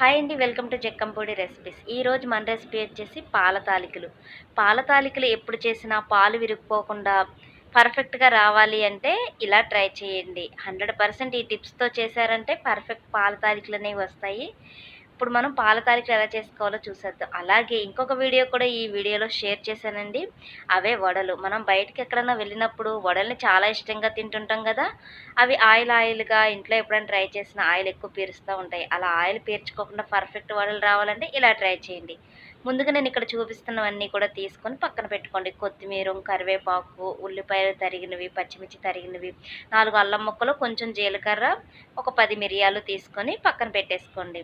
Hi అండి welcome to Jakkampudi recipes. ఈరోజు మన రెసిపీ వచ్చేసి పాల తాలికలు. పాల తాలికలు ఎప్పుడు చేసినా పాలు విరిగిపోకుండా పర్ఫెక్ట్గా రావాలి అంటే ఇలా ట్రై చేయండి. హండ్రెడ్ పర్సెంట్ ఈ టిప్స్తో చేశారంటే పర్ఫెక్ట్ పాల తాలికలు అనేవి వస్తాయి. ఇప్పుడు మనం పాల తాలికలు ఎలా చేసుకోవాలో చూసేద్దాం. అలాగే ఇంకొక వీడియో కూడా ఈ వీడియోలో షేర్ చేశానండి. అవే వడలు. మనం బయటకి ఎక్కడైనా వెళ్ళినప్పుడు వడల్ని చాలా ఇష్టంగా తింటుంటాం కదా. అవి ఆయిల్ ఆయిల్గా ఇంట్లో ఎప్పుడైనా ట్రై చేసిన ఆయిల్ ఎక్కువ పీరుస్తూ ఉంటాయి. అలా ఆయిల్ పీర్చుకోకుండా పర్ఫెక్ట్ వడలు రావాలంటే ఇలా ట్రై చేయండి. ముందుగా నేను ఇక్కడ చూపిస్తున్నవన్నీ కూడా తీసుకొని పక్కన పెట్టుకోండి. కొత్తిమీర కరివేపాకు ఉల్లిపాయలు తరిగినవి పచ్చిమిర్చి తరిగినవి నాలుగు అల్లం ముక్కలు కొంచెం జీలకర్ర ఒక పది మిరియాలు తీసుకొని పక్కన పెట్టేసుకోండి.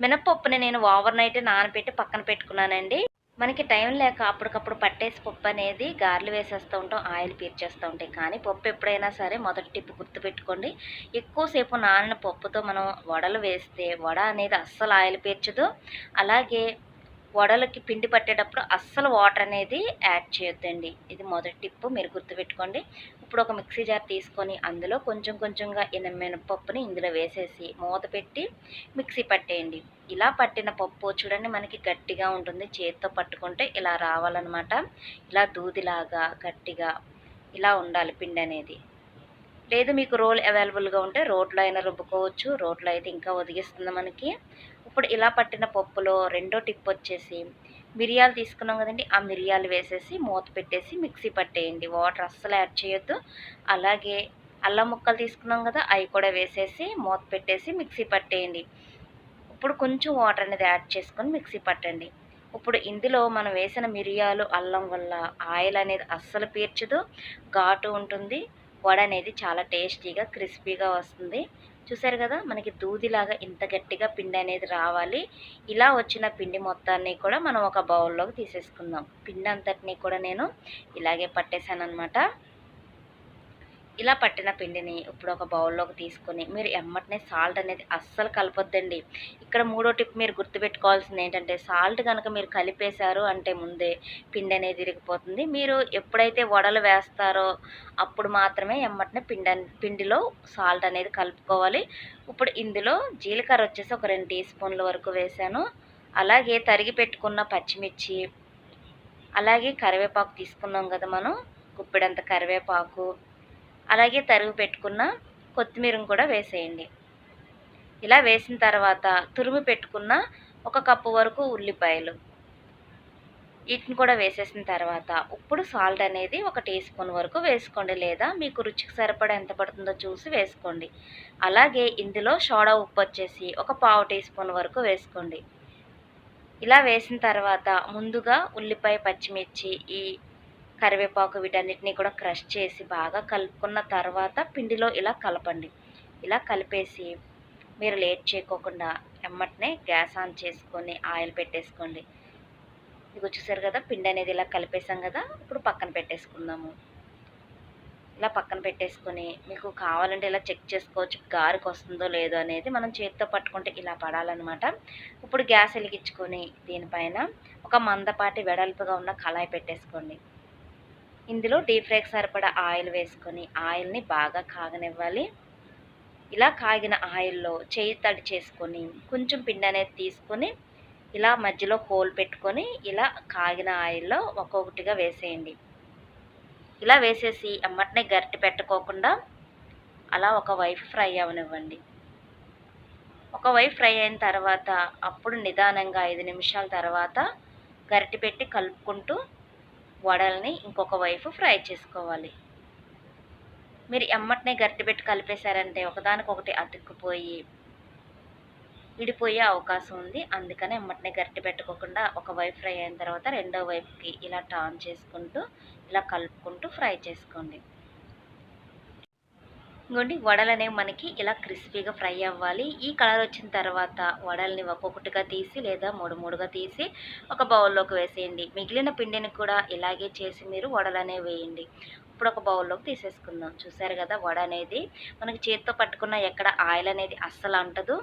మినపప్పుని నేను ఓవర్ నైట్ నానబెట్టి పక్కన పెట్టుకున్నానండి. మనకి టైం లేక అప్పటికప్పుడు పట్టేసి పప్పు అనేది గారెలు వేసేస్తూ ఉంటాం ఆయిల్ పీర్చేస్తూ ఉంటాయి కానీ పప్పు ఎప్పుడైనా సరే మొదటి టిప్పు గుర్తుపెట్టుకోండి. ఎక్కువసేపు నానిన పప్పుతో మనం వడలు వేస్తే వడ అనేది అస్సలు ఆయిల్ పీర్చదు. అలాగే వడలకి పిండి పట్టేటప్పుడు అస్సలు వాటర్ అనేది యాడ్ చేయొద్దండి. ఇది మొదటి టిప్పు మీరు గుర్తుపెట్టుకోండి. ఇప్పుడు ఒక మిక్సీ జార్ తీసుకొని అందులో కొంచెం కొంచెంగా మినపప్పుని ఇందులో వేసేసి మూత పెట్టి మిక్సీ పట్టేయండి. ఇలా పట్టిన పప్పు చూడండి మనకి గట్టిగా ఉంటుంది. చేతితో పట్టుకుంటే ఇలా రావాలన్నమాట. ఇలా దూదిలాగా గట్టిగా ఇలా ఉండాలి పిండి అనేది. లేదు మీకు రోల్ అవైలబుల్గా ఉంటే రోట్లో అయినా రుబ్బుకోవచ్చు. రోట్లో అయితే ఇంకా ఒదిగిస్తుంది మనకి. ఇప్పుడు ఇలా పట్టిన పప్పులో రెండో టిప్ వచ్చేసి మిరియాలు తీసుకున్నాం కదండి ఆ మిరియాలు వేసేసి మూత పెట్టేసి మిక్సీ పట్టేయండి. వాటర్ అస్సలు యాడ్ చేయొద్దు. అలాగే అల్లం ముక్కలు తీసుకున్నాం కదా అవి కూడా వేసేసి మూత పెట్టేసి మిక్సీ పట్టేయండి. ఇప్పుడు కొంచెం వాటర్ అనేది యాడ్ చేసుకొని మిక్సీ పట్టండి. ఇప్పుడు ఇందులో మనం వేసిన మిరియాలు అల్లం వల్ల ఆయిల్ అనేది అస్సలు పీర్చదు ఘాటు ఉంటుంది. వడ అనేది చాలా టేస్టీగా క్రిస్పీగా వస్తుంది. చూసారు కదా మనకి దూదిలాగా ఇంత గట్టిగా పిండి అనేది రావాలి. ఇలా వచ్చిన పిండి మొత్తాన్ని కూడా మనం ఒక బౌల్లోకి తీసేసుకుందాం. పిండి అంతటినీ కూడా నేను ఇలాగే పట్టేశాను అనమాట ఇలా పట్టిన పిండిని ఇప్పుడు ఒక బౌల్లోకి తీసుకొని మీరు ఎమ్మటనే సాల్ట్ అనేది అస్సలు కలపొద్దండి. ఇక్కడ మూడో టిప్ మీరు గుర్తుపెట్టుకోవాల్సింది ఏంటంటే సాల్ట్ కనుక మీరు కలిపేశారు అంటే ముందే పిండి అనేది ఇరిగిపోతుంది. మీరు ఎప్పుడైతే వడలు వేస్తారో అప్పుడు మాత్రమే ఎమ్మటనే పిండి పిండిలో సాల్ట్ అనేది కలుపుకోవాలి. ఇప్పుడు ఇందులో జీలకర్ర వచ్చేసి ఒక రెండు టీ స్పూన్ల వరకు వేసాను. అలాగే తరిగి పెట్టుకున్న పచ్చిమిర్చి అలాగే కరివేపాకు తీసుకున్నాం కదా మనం గుప్పిడంత కరివేపాకు అలాగే తరుగు పెట్టుకున్న కొత్తిమీరను కూడా వేసేయండి. ఇలా వేసిన తర్వాత తురుము పెట్టుకున్న ఒక కప్పు వరకు ఉల్లిపాయలు. వీటిని కూడా వేసేసిన తర్వాత ఇప్పుడు సాల్ట్ అనేది ఒక టీ స్పూన్ వరకు వేసుకోండి లేదా మీకు రుచికి సరిపడా ఎంత పడుతుందో చూసి వేసుకోండి. అలాగే ఇందులో సోడా ఉప్పు వచ్చేసి ఒక పావు టీ స్పూన్ వరకు వేసుకోండి. ఇలా వేసిన తర్వాత ముందుగా ఉల్లిపాయ పచ్చిమిర్చి ఈ కరివేపాకు వీటన్నిటిని కూడా క్రష్ చేసి బాగా కలుపుకున్న తర్వాత పిండిలో ఇలా కలపండి. ఇలా కలిపేసి మీరు లేట్ చేయకోకుండా ఎమ్మటనే గ్యాస్ ఆన్ చేసుకొని ఆయిల్ పెట్టేసుకోండి. ఇది వచ్చేసారు కదా పిండి అనేది ఇలా కలిపేసాం కదా ఇప్పుడు పక్కన పెట్టేసుకుందాము. ఇలా పక్కన పెట్టేసుకొని మీకు కావాలంటే ఇలా చెక్ చేసుకోవచ్చు గారికి వస్తుందో లేదో అనేది మనం చేతితో పట్టుకుంటే ఇలా పడాలన్నమాట. ఇప్పుడు గ్యాస్ వెలిగించుకొని దీనిపైన ఒక మందపాటి వెడల్పుగా ఉన్న కళాయి పెట్టేసుకోండి. ఇందులో డీప్ ఫ్రైకి సరిపడా ఆయిల్ వేసుకొని ఆయిల్ని బాగా కాగనివ్వాలి. ఇలా కాగిన ఆయిల్లో చేయి తడి చేసుకొని కొంచెం పిండి అనేది తీసుకొని ఇలా మధ్యలో హోల్ పెట్టుకొని ఇలా కాగిన ఆయిల్లో ఒక్కొక్కటిగా వేసేయండి. ఇలా వేసేసి అమ్మటినే గరిటె పెట్టుకోకుండా అలా ఒక వైపు ఫ్రై అవనివ్వండి. ఒకవైపు ఫ్రై అయిన తర్వాత అప్పుడు నిదానంగా ఐదు నిమిషాల తర్వాత గరిటె పెట్టి కలుపుకుంటూ వడల్ని ఇంకొక వైపు ఫ్రై చేసుకోవాలి. మీరు ఎమ్మటినే గట్టి పెట్టి కలిపేశారంటే ఒకదానికొకటి అతుక్కుపోయి విడిపోయే అవకాశం ఉంది. అందుకని ఎమ్మటినే గట్టి పెట్టుకోకుండా ఒక వైపు ఫ్రై అయిన తర్వాత రెండో వైపుకి ఇలా టర్న్ చేసుకుంటూ ఇలా కలుపుకుంటూ ఫ్రై చేసుకోండి. ఇంకోండి వడలు అనేవి మనకి ఇలా క్రిస్పీగా ఫ్రై అవ్వాలి. ఈ కలర్ వచ్చిన తర్వాత వడల్ని ఒక్కొక్కటిగా తీసి లేదా మూడు మూడుగా తీసి ఒక బౌల్లోకి వేసేయండి. మిగిలిన పిండిని కూడా ఇలాగే చేసి మీరు వడలు అనేవి వేయండి. ఇప్పుడు ఒక బౌల్లోకి తీసేసుకుందాం. చూసారు కదా వడ అనేది మనకి చేతితో పట్టుకున్న ఎక్కడ ఆయిల్ అనేది అస్సలు అంటదు.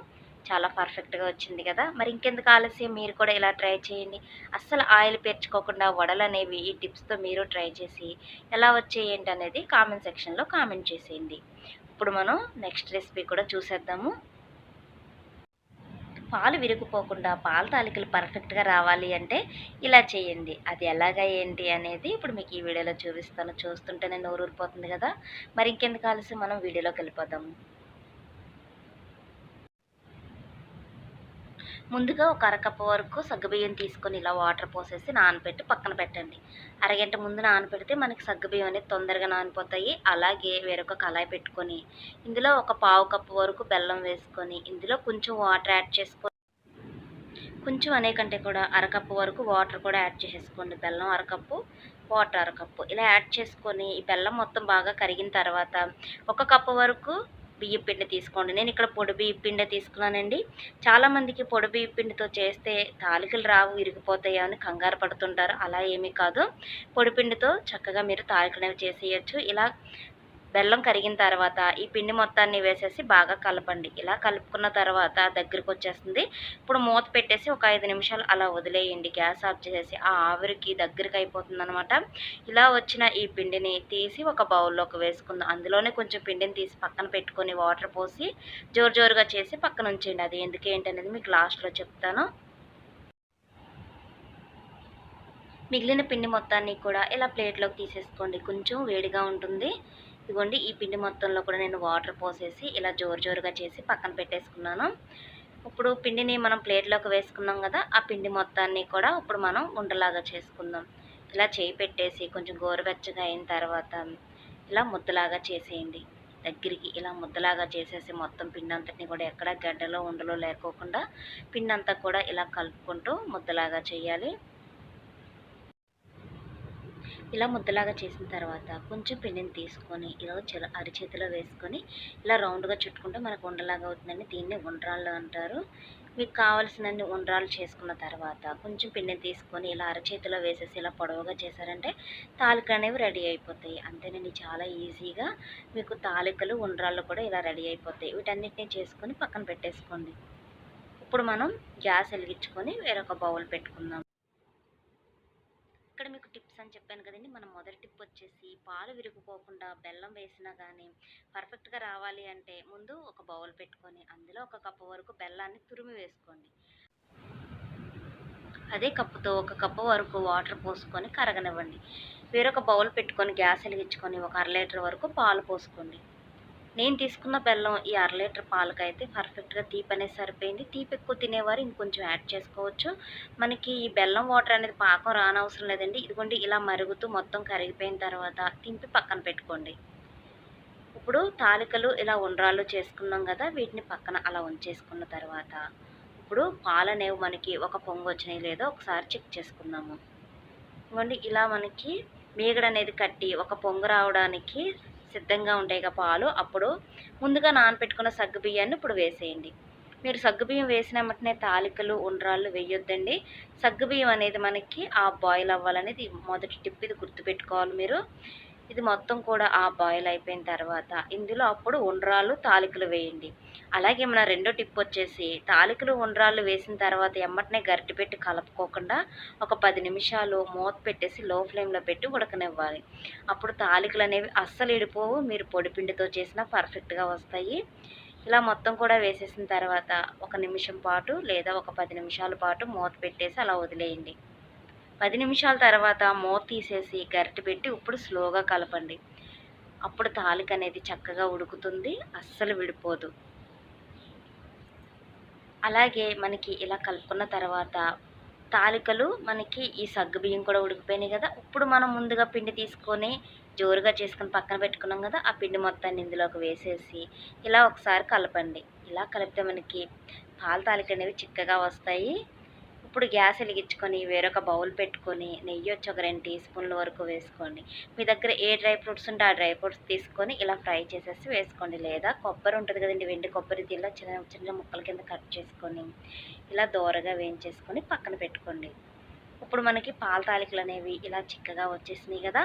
చాలా పర్ఫెక్ట్గా వచ్చింది కదా. మరి ఇంకెందుకు ఆలస్యం? మీరు కూడా ఇలా ట్రై చేయండి. అస్సలు ఆయిల్ పేర్చుకోకుండా వడలు అనేవి ఈ టిప్స్తో మీరు ట్రై చేసి ఎలా వచ్చేయండి అనేది కామెంట్ సెక్షన్లో కామెంట్ చేసేయండి. ఇప్పుడు మనం నెక్స్ట్ రెసిపీ కూడా చూసేద్దాము. పాలు విరిగిపోకుండా పాల తాలికలు పర్ఫెక్ట్గా రావాలి అంటే ఇలా చేయండి. అది ఎలాగా ఏంటి అనేది ఇప్పుడు మీకు ఈ వీడియోలో చూపిస్తాను. చూస్తుంటేనే నోరూరిపోతుంది కదా. మరి ఇంకెందుకు కలిసి మనం వీడియోలోకి వెళ్ళిపోదాము. ముందుగా ఒక అరకప్పు వరకు సగ్గుబియ్యం తీసుకొని ఇలా వాటర్ పోసేసి నానబెట్టి పక్కన పెట్టండి. అరగంట ముందు నానబెడితే మనకి సగ్గుబియ్యం అనేది తొందరగా నానిపోతాయి. అలాగే వేరొక కళాయి పెట్టుకొని ఇందులో ఒక పావు కప్పు వరకు బెల్లం వేసుకొని ఇందులో కొంచెం వాటర్ యాడ్ చేసుకొని కొంచెం అనే కంటే కూడా అరకప్పు వరకు వాటర్ కూడా యాడ్ చేసేసుకోండి. బెల్లం అరకప్పు వాటర్ అరకప్పు ఇలా యాడ్ చేసుకొని ఈ బెల్లం మొత్తం బాగా కరిగిన తర్వాత ఒక కప్పు వరకు బియ్యం పిండి తీసుకోండి. నేను ఇక్కడ పొడి బియ్యం పిండి తీసుకున్నానండి. చాలామందికి పొడి బియ్యం పిండితో చేస్తే తాలికలు రావు విరిగిపోతాయి అని కంగారు పడుతుంటారు. అలా ఏమీ కాదు. పొడి పిండితో చక్కగా మీరు తాలికలు అనేవి చేసేయచ్చు. ఇలా బెల్లం కరిగిన తర్వాత ఈ పిండి మొత్తాన్ని వేసేసి బాగా కలపండి. ఇలా కలుపుకున్న తర్వాత దగ్గరికి వచ్చేస్తుంది. ఇప్పుడు మూత పెట్టేసి ఒక ఐదు నిమిషాలు అలా వదిలేయండి. గ్యాస్ ఆఫ్ చేసేసి ఆ ఆవిరికి దగ్గరికి అయిపోతుంది అనమాట ఇలా వచ్చిన ఈ పిండిని తీసి ఒక బౌల్లోకి వేసుకుందాం. అందులోనే కొంచెం పిండిని తీసి పక్కన పెట్టుకొని వాటర్ పోసి జోరు జోరుగా చేసి పక్కన ఉంచేయండి. అది ఎందుకేంటి అనేది మీకు లాస్ట్లో చెప్తాను. మిగిలిన పిండి మొత్తాన్ని కూడా ఇలా ప్లేట్లోకి తీసేసుకోండి. కొంచెం వేడిగా ఉంటుంది. ఇదిగోండి ఈ పిండి మొత్తంలో కూడా నేను వాటర్ పోసేసి ఇలా జోరు జోరుగా చేసి పక్కన పెట్టేసుకున్నాను. ఇప్పుడు పిండిని మనం ప్లేట్లోకి వేసుకున్నాం కదా ఆ పిండి మొత్తాన్ని కూడా ఇప్పుడు మనం ఉండలాగా చేసుకుందాం. ఇలా చేయి పెట్టేసి కొంచెం గోరువెచ్చగా అయిన తర్వాత ఇలా ముద్దలాగా చేసేయండి. దగ్గరికి ఇలా ముద్దలాగా చేసేసి మొత్తం పిండి అంతటిని కూడా ఎక్కడ గడ్డలో ఉండలో లేకోకుండా పిండి అంతా కూడా ఇలా కలుపుకుంటూ ముద్దలాగా చేయాలి. ఇలా ముద్దలాగా చేసిన తర్వాత కొంచెం పిండిని తీసుకొని ఇలా చెల అరిచేతిలో వేసుకొని ఇలా రౌండ్గా చుట్టుకుంటే మనకు ఉండలాగా అవుతుందండి. దీన్ని ఉండ్రాళ్ళు అంటారు. మీకు కావాల్సినన్ని ఉండ్రాలు చేసుకున్న తర్వాత కొంచెం పిండిని తీసుకొని ఇలా అరచేతిలో వేసేసి ఇలా పొడవుగా చేశారంటే తాలికలు అనేవి రెడీ అయిపోతాయి. అంతేనండి చాలా ఈజీగా మీకు తాలికలు ఉండ్రాళ్ళు కూడా ఇలా రెడీ అయిపోతాయి. వీటన్నిటిని చేసుకొని పక్కన పెట్టేసుకోండి. ఇప్పుడు మనం గ్యాస్ వెలిగించుకొని వేరొక బౌల్ పెట్టుకుందాం. ఇక్కడ మీకు టిప్స్ అని చెప్పాను కదండి. మనం మొదటి టిప్ వచ్చేసి పాలు విరిగిపోకుండా బెల్లం వేసినా కానీ పర్ఫెక్ట్గా రావాలి అంటే ముందు ఒక బౌల్ పెట్టుకొని అందులో ఒక కప్పు వరకు బెల్లాన్ని తురిమి వేసుకోండి. అదే కప్పుతో ఒక కప్పు వరకు వాటర్ పోసుకొని కరగనివ్వండి. వేరొక బౌల్ పెట్టుకొని గ్యాస్ వెలిగించుకొని ఒక అర లీటర్ వరకు పాలు పోసుకోండి. నేను తీసుకున్న బెల్లం ఈ అర లీటర్ పాలకైతే పర్ఫెక్ట్గా తీపి అనేది సరిపోయింది. తీపి ఎక్కువ తినేవారు ఇంకొంచెం యాడ్ చేసుకోవచ్చు. మనకి ఈ బెల్లం వాటర్ అనేది పాకం రానవసరం లేదండి. ఇదిగోండి ఇలా మరుగుతూ మొత్తం కరిగిపోయిన తర్వాత తింపి పక్కన పెట్టుకోండి. ఇప్పుడు తాలికలు ఇలా ఉండ్రాలు చేసుకున్నాం కదా వీటిని పక్కన అలా ఉంచేసుకున్న తర్వాత ఇప్పుడు పాలు అనేవి మనకి ఒక పొంగు వచ్చినాయి లేదో ఒకసారి చెక్ చేసుకుందాము. ఇవ్వండి ఇలా మనకి మీగడ అనేది కట్టి ఒక పొంగు రావడానికి సిద్ధంగా ఉంటాయి పాలు అప్పుడు ముందుగా నానపెట్టుకున్న సగ్గు బియ్యాన్ని ఇప్పుడు వేసేయండి. మీరు సగ్గుబియ్యం వేసిన వెంటనే తాలికలు ఉండ్రాళ్ళు వేయొద్దండి. సగ్గుబియ్యం అనేది మనకి ఆ బాయిల్ అవ్వాలనేది మొదటి టిప్ ఇది గుర్తుపెట్టుకోవాలి మీరు. ఇది మొత్తం కూడా ఆ బాయిల్ అయిపోయిన తర్వాత ఇందులో అప్పుడు ఉండ్రాలు తాలికలు వేయండి. అలాగే మన రెండో టిప్ వచ్చేసి తాలికలు ఉండ్రాలు వేసిన తర్వాత ఎమ్మటనే గరిటె పెట్టి కలుపుకోకుండా ఒక పది నిమిషాలు మూత పెట్టేసి లో ఫ్లేమ్లో పెట్టి ఉడకనివ్వాలి. అప్పుడు తాలికలు అనేవి అస్సలు ఇడిపోవు మీరు పొడిపిండితో చేసినా పర్ఫెక్ట్గా వస్తాయి. ఇలా మొత్తం కూడా వేసేసిన తర్వాత ఒక నిమిషం పాటు లేదా ఒక పది నిమిషాల పాటు మూత పెట్టేసి అలా వదిలేయండి. పది నిమిషాల తర్వాత మూత తీసేసి గరిటె పెట్టి ఇప్పుడు స్లోగా కలపండి. అప్పుడు తాలిక అనేది చక్కగా ఉడుకుతుంది అస్సలు విడిపోదు. అలాగే మనకి ఇలా కలుపుకున్న తర్వాత తాలికలు మనకి ఈ సగ్గు బియ్యం కూడా ఉడికిపోయినాయి కదా. ఇప్పుడు మనం ముందుగా పిండి తీసుకొని జోరుగా చేసుకొని పక్కన పెట్టుకున్నాం కదా ఆ పిండి మొత్తాన్ని ఇందులోకి వేసేసి ఇలా ఒకసారి కలపండి. ఇలా కలిపితే మనకి పాల తాలిక అనేవి చిక్కగా వస్తాయి. ఇప్పుడు గ్యాస్ వెలిగించుకొని వేరొక బౌల్ పెట్టుకొని నెయ్యి వచ్చి ఒక రెండు టీ స్పూన్ల వరకు వేసుకోండి. మీ దగ్గర ఏ డ్రై ఫ్రూట్స్ ఉంటే ఆ డ్రై ఫ్రూట్స్ తీసుకొని ఇలా ఫ్రై చేసేసి వేసుకోండి. లేదా కొబ్బరి ఉంటుంది కదండి వెండి కొబ్బరి ఇలా చిన్న చిన్న ముక్కల కింద కట్ చేసుకొని ఇలా దోరగా వేయించేసుకొని పక్కన పెట్టుకోండి. ఇప్పుడు మనకి పాల తాలికలు అనేవి ఇలా చిక్కగా వచ్చేసినాయి కదా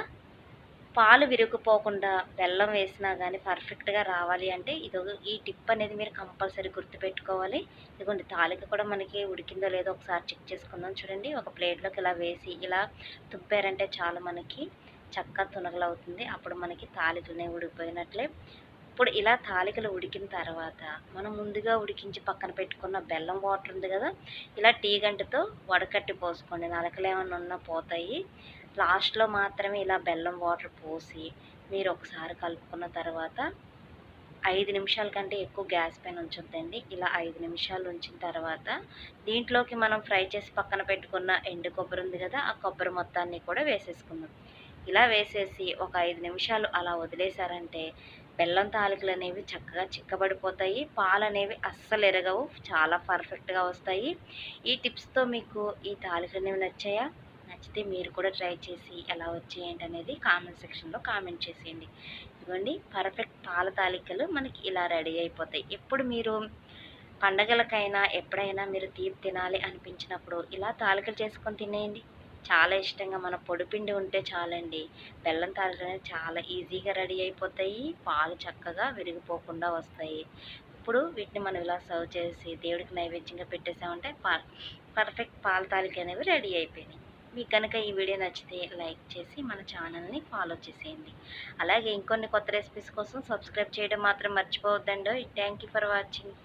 పాలు విరిగిపోకుండా బెల్లం వేసినా కానీ పర్ఫెక్ట్గా రావాలి అంటే ఇది ఈ టిప్ అనేది మీరు కంపల్సరీ గుర్తుపెట్టుకోవాలి. ఇదిగోండి తాలిక కూడా మనకి ఉడికిందో లేదో ఒకసారి చెక్ చేసుకుందాం చూడండి. ఒక ప్లేట్లోకి ఇలా వేసి ఇలా తుప్పారంటే చాలా మనకి చక్కగా తునగలవుతుంది అప్పుడు మనకి తాలికలనే ఉడికిపోయినట్లే ఇప్పుడు ఇలా తాలికలు ఉడికిన తర్వాత మనం ముందుగా ఉడికించి పక్కన పెట్టుకున్న బెల్లం వాటర్ ఉంది కదా ఇలా టీ గంటతో వడకట్టి పోసుకోండి. నలకలు ఏమైనా ఉన్నా పోతాయి. లాస్ట్లో మాత్రమే ఇలా బెల్లం వాటర్ పోసి మీరు ఒకసారి కలుపుకున్న తర్వాత ఐదు నిమిషాల కంటే ఎక్కువ గ్యాస్ పైన ఉంచుద్దండి. ఇలా ఐదు నిమిషాలు ఉంచిన తర్వాత దీంట్లోకి మనం ఫ్రై చేసి పక్కన పెట్టుకున్న ఎండు కొబ్బరి ఉంది కదా ఆ కొబ్బరి మొత్తాన్ని కూడా వేసేసుకుందాం. ఇలా వేసేసి ఒక ఐదు నిమిషాలు అలా వదిలేశారంటే బెల్లం తాలికలు అనేవి చక్కగా చిక్కబడిపోతాయి. పాలు అనేవి అస్సలు ఎరగవు చాలా పర్ఫెక్ట్గా వస్తాయి. ఈ టిప్స్తో మీకు ఈ తాలికలు అనేవి నచ్చాయా? నచ్చితే మీరు కూడా ట్రై చేసి ఎలా వచ్చేయండి అనేది కామెంట్ సెక్షన్లో కామెంట్ చేసేయండి. ఇదిగోండి పర్ఫెక్ట్ పాల తాలికలు మనకి ఇలా రెడీ అయిపోతాయి. ఎప్పుడు మీరు పండగలకైనా ఎప్పుడైనా మీరు తీపి తినాలి అనిపించినప్పుడు ఇలా తాలికలు చేసుకొని తినేయండి. చాలా ఇష్టంగా మన పొడిపిండి ఉంటే చాలండి. బెల్లం తాలికలు అనేవి చాలా ఈజీగా రెడీ అయిపోతాయి. పాలు చక్కగా విరిగిపోకుండా వస్తాయి. ఇప్పుడు వీటిని మనం ఇలా సర్వ్ చేసి దేవుడికి నైవేద్యంగా పెట్టేసామంటే పా పర్ఫెక్ట్ పాల తాలిక అనేవి రెడీ అయిపోయినాయి. మీకు కనుక ఈ వీడియో నచ్చితే లైక్ చేసి మన ఛానల్ని ఫాలో చేసేయండి. అలాగే ఇంకొన్ని కొత్త రెసిపీస్ కోసం సబ్స్క్రైబ్ చేయడం మాత్రం మర్చిపోవద్దండి థ్యాంక్ యూ ఫర్ వాచింగ్.